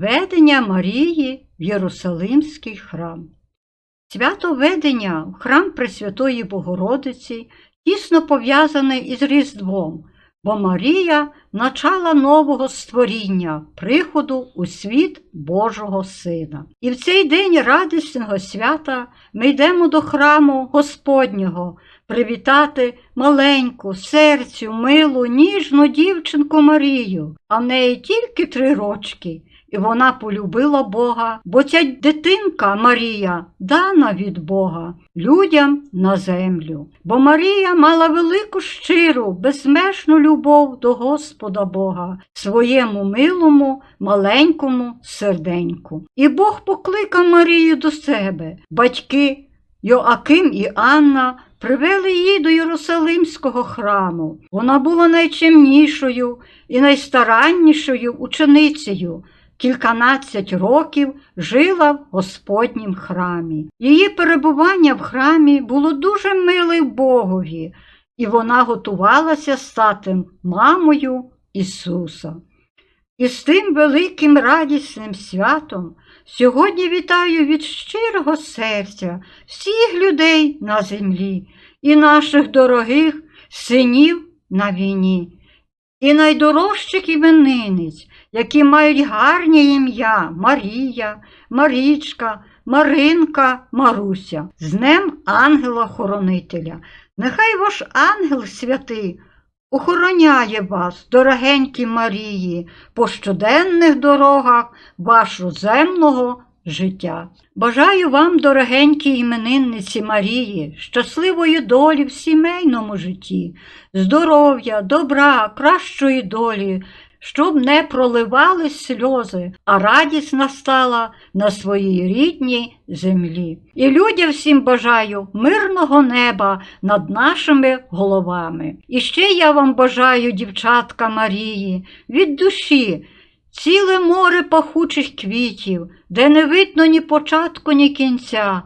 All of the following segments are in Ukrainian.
Ведення Марії в Єрусалимський храм. Свято ведення в храм Пресвятої Богородиці тісно пов'язане із Різдвом, бо Марія начала нового створіння, приходу у світ Божого Сина. І в цей день радісного свята ми йдемо до храму Господнього привітати маленьку, серцю, милу, ніжну дівчинку Марію, а в неї тільки три рочки. І вона полюбила Бога, бо ця дитинка Марія дана від Бога людям на землю. Бо Марія мала велику щиру, безмежну любов до Господа Бога, своєму милому, маленькому серденьку. І Бог покликав Марію до себе. Батьки Йоаким і Анна привели її до Єрусалимського храму. Вона була найчемнішою і найстараннішою ученицею кільканадцять років жила в Господнім храмі. Її перебування в храмі було дуже миле Богові, і вона готувалася стати мамою Ісуса. І з тим великим радісним святом сьогодні вітаю від щирого серця всіх людей на землі і наших дорогих синів на війні, і найдорожчих іменинниць, які мають гарні ім'я Марія, Марічка, Маринка, Маруся, з Днем ангела-хоронителя. Нехай ваш ангел святий охороняє вас, дорогенькі Марії, по щоденних дорогах вашого земного життя. Бажаю вам, дорогенькі іменинниці Марії, щасливої долі в сімейному житті, здоров'я, добра, кращої долі, щоб не проливали сльози, а радість настала на своїй рідній землі. І людям всім бажаю мирного неба над нашими головами. І ще я вам бажаю, дівчатка Марії, від душі. Ціле море пахучих квітів, де не видно ні початку, ні кінця,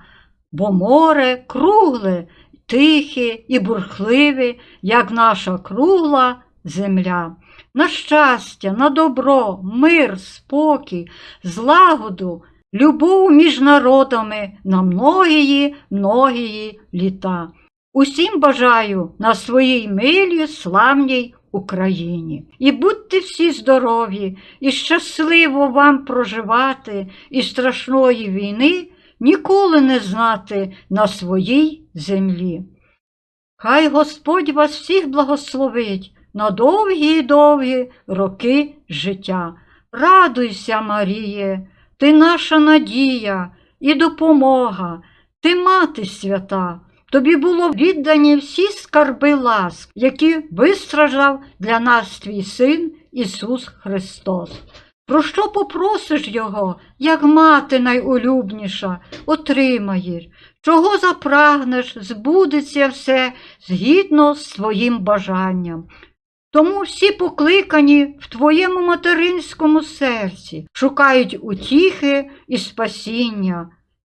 бо море кругле, тихе і бурхливе, як наша кругла земля. На щастя, на добро, мир, спокій, злагоду, любов між народами на многії, многії літа. Усім бажаю на своїй милій, славній Україні. І будьте всі здорові, і щасливо вам проживати, і страшної війни ніколи не знати на своїй землі. Хай Господь вас всіх благословить на довгі й довгі роки життя. Радуйся, Маріє, ти наша надія і допомога, ти мати свята. Тобі було віддані всі скарби ласк, які вистраждав для нас твій син Ісус Христос. Про що попросиш Його, як мати найулюбніша, отримаєш, чого запрагнеш, збудеться все згідно з твоїм бажанням. Тому всі покликані в твоєму материнському серці шукають утіхи і спасіння,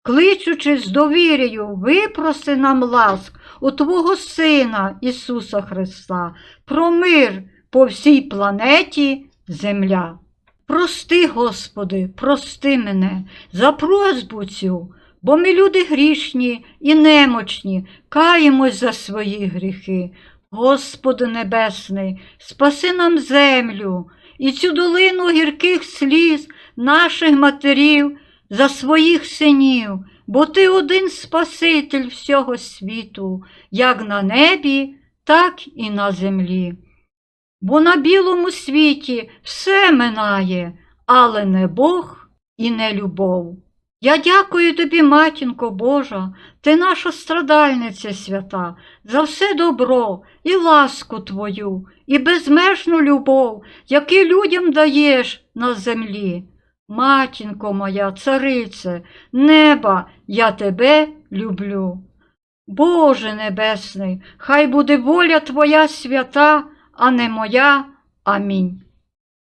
кличучи з довір'ю, випроси нам ласк у Твого Сина Ісуса Христа, про мир по всій планеті Земля. Прости, Господи, прости мене за просьбу цю, бо ми люди грішні і немочні, каємось за свої гріхи. Господи Небесний, спаси нам землю і цю долину гірких сліз наших матерів за своїх синів, бо Ти один Спаситель всього світу, як на небі, так і на землі. Бо на білому світі все минає, але не Бог і не любов. Я дякую тобі, матінко Божа, ти наша страдальниця свята, за все добро і ласку твою, і безмежну любов, яку людям даєш на землі. Матінко моя, царице, неба, я тебе люблю. Боже Небесний, хай буде воля Твоя свята, а не моя. Амінь.